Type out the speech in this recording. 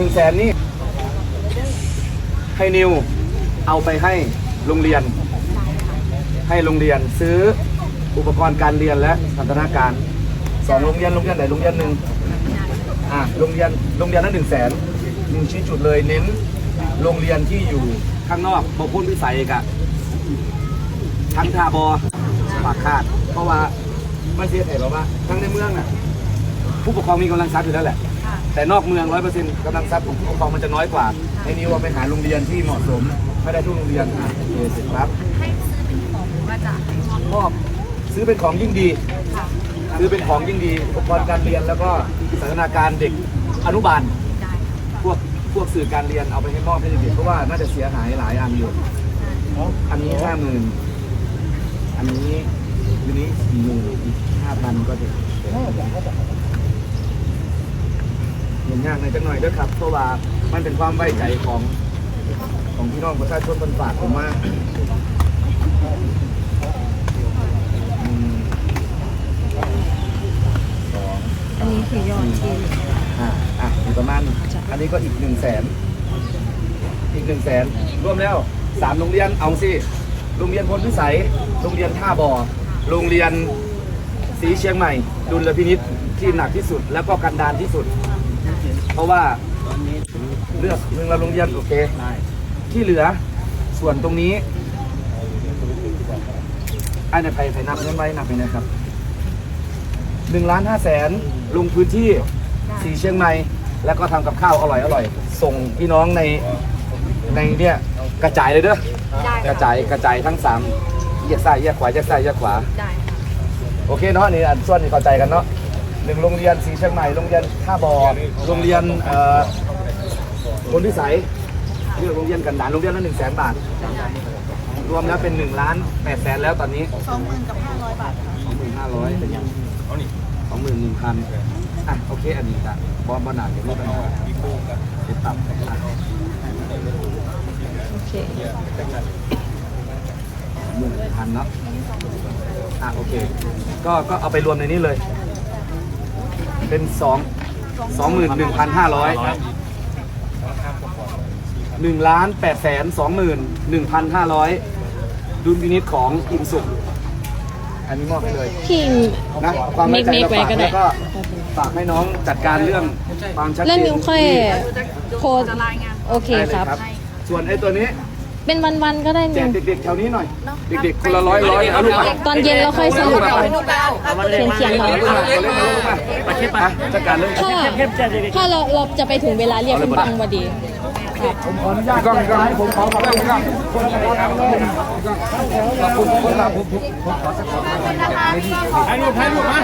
นึ่งแสนนี่ให้นิวเอาไปให้โรงเรียน ให้โรงเรียนซื้ออุปกรณ์การเรียนและพัฒนาการสองโรงเรียนโรงเรียนไหนโรงเรียนหนึ่งอะโรงเรียนโรงเรียนละหนึ่งแสนนิวชี้จุดเลยเน้นโรงเรียนที่อยู่ข้างนอกบอพุ่นพิสัยกะทั้งทาบอปากคาด เพราะว่าไมันเสียเหตุว่าทั้งในเมืองน่ะผู้ปกครองมีกำลังทรัพย์อยู่แล้วแหละ แต่นอกเมืองร้อยเปอร์เซ็นต์กำลังทรัพย์ของผู้ปกครองมันจะน้อยกว่าไอ้นิวเอาไปหาโรงเรียนที่เหมาะสมไม่ได้ทุกโรงเรียนอะโอเคเสร็จครับให้ซื้อเป็นของหรือว่าจะให้มอบมอบซื้อเป็นของยิ่งดีค่ะซื้อเป็นของยิ่งดีอุปกรณ์การเรียนแล้วก็สันทนาการเด็กอนุบาลได้ค่ะพวกพวกสื่อการเรียนเอาไปให้มอบให้เด็กๆเพราะว่าน่าจะเสียหายหลายอันอยู่อันนี้ห้าหมื่นอันนี้อันนี้สี่หมื่นอีกห้าพันก็จะเห็น ยากในอยจังหน่อยด้วยครับ เพราะว่ามันเป็นความไว้ใจของของพี่น้องประชาชนคนฝากผมมาอืมสองอันนี้คือยอดที่อ่าอะอยู่ประมาณอันนี้ก็อีกหนึ่งแสนอีกหนึ่งแสนรวมแล้วสามโรงเรียนเอาสิโรงเรียนพลพิสัยโรงเรียนท่าบ่อโรงเรียนสีเชียงใหม่ ดุลพินิษที่หนักที่สุด แล้วก็กันดานที่สุดเพ ราะว่าเลือกหนึ่งละโรงเรียนโอเคที่เหลือส่วนตรงนี้อันนี้ใครใครนับเงินไว้นับไปนะครับหนึ่งล้านห้าแสนลงพื้นที่สีเชียงใหม่แล้วก็ทำกับข้าวอร่อยอร่อยส่งพี่น้องในในเนี่ยกระจายเลยเด้อได้กระจายกระจายทั้งสามแยกซ้ายแยกขวาแยกซ้ายแยกขวาได้ค่ะโอเคเนาะนี่อันส่วนนี่เข้าใจกันเนาะ หนึ่งโรงเรียนสีเชียงใหม่โรงเรียนท่าบอโรงเรียนเอ่อคนพิสัยเรื่องโรงเรียนกันดานโรงเรียนละหนึ่งแสนบาท รวมแล้วเป็นหนึ่งล้านแปดแสนแล้วตอนนี้สองหมื่นกับห้าร้อยบาทค่ะสองหมื่นห้าร้อยเป็นยังสองหมื่นหนึ่งพันอะโอเคอันนี้จ้ะบอลบอลหนาเดี๋ยวไม่เป็นไรติดตับอะโอเคหมื่นพันเนาะอะโอเค ก็ก็เอาไปรวมในนี้เลย เป็นสองสองหมื่นหนึ่งพันห้าร้อยหนึ่งล้านแปดแสนสองหมื่นหนึ่งพันห้าร้อยดุลพินิจของอิมสุข อันนี้มอบให้เลย พี่นะความไว้ใจเมคเราไว้ฝากก็ได้แล้วก็ฝากให้น้องจัดการเรื่องความชัดเจนแล้วนิวค่อยจะโพสต์จะรายงานโอเคได้เลยครับ ส่วนไอ้ตัวนี้ เป็นวันๆก็ได้แจนิกวเด็กๆแถวนี้หน่อย เด็กๆคนละร้อยร้อยเอาลูกมาตอนเย็นเราค่อยสรุปเอาเขียนเขียนๆเอาเราลูกมาเอาลูกมาเอาลูกมาไปคิดมาจัดการเรื่องถ้าถ้าเราเราจะไปถึงเวลาเรียกคุณบังพอดีครับผมขออนุญาตกล้องกล้องผมขอขอบคุณครับคนขอบคุณขอบคุณคนละผมผมขอสักขอบคุณนะคะถ่ายรูปถ่ายรูปมา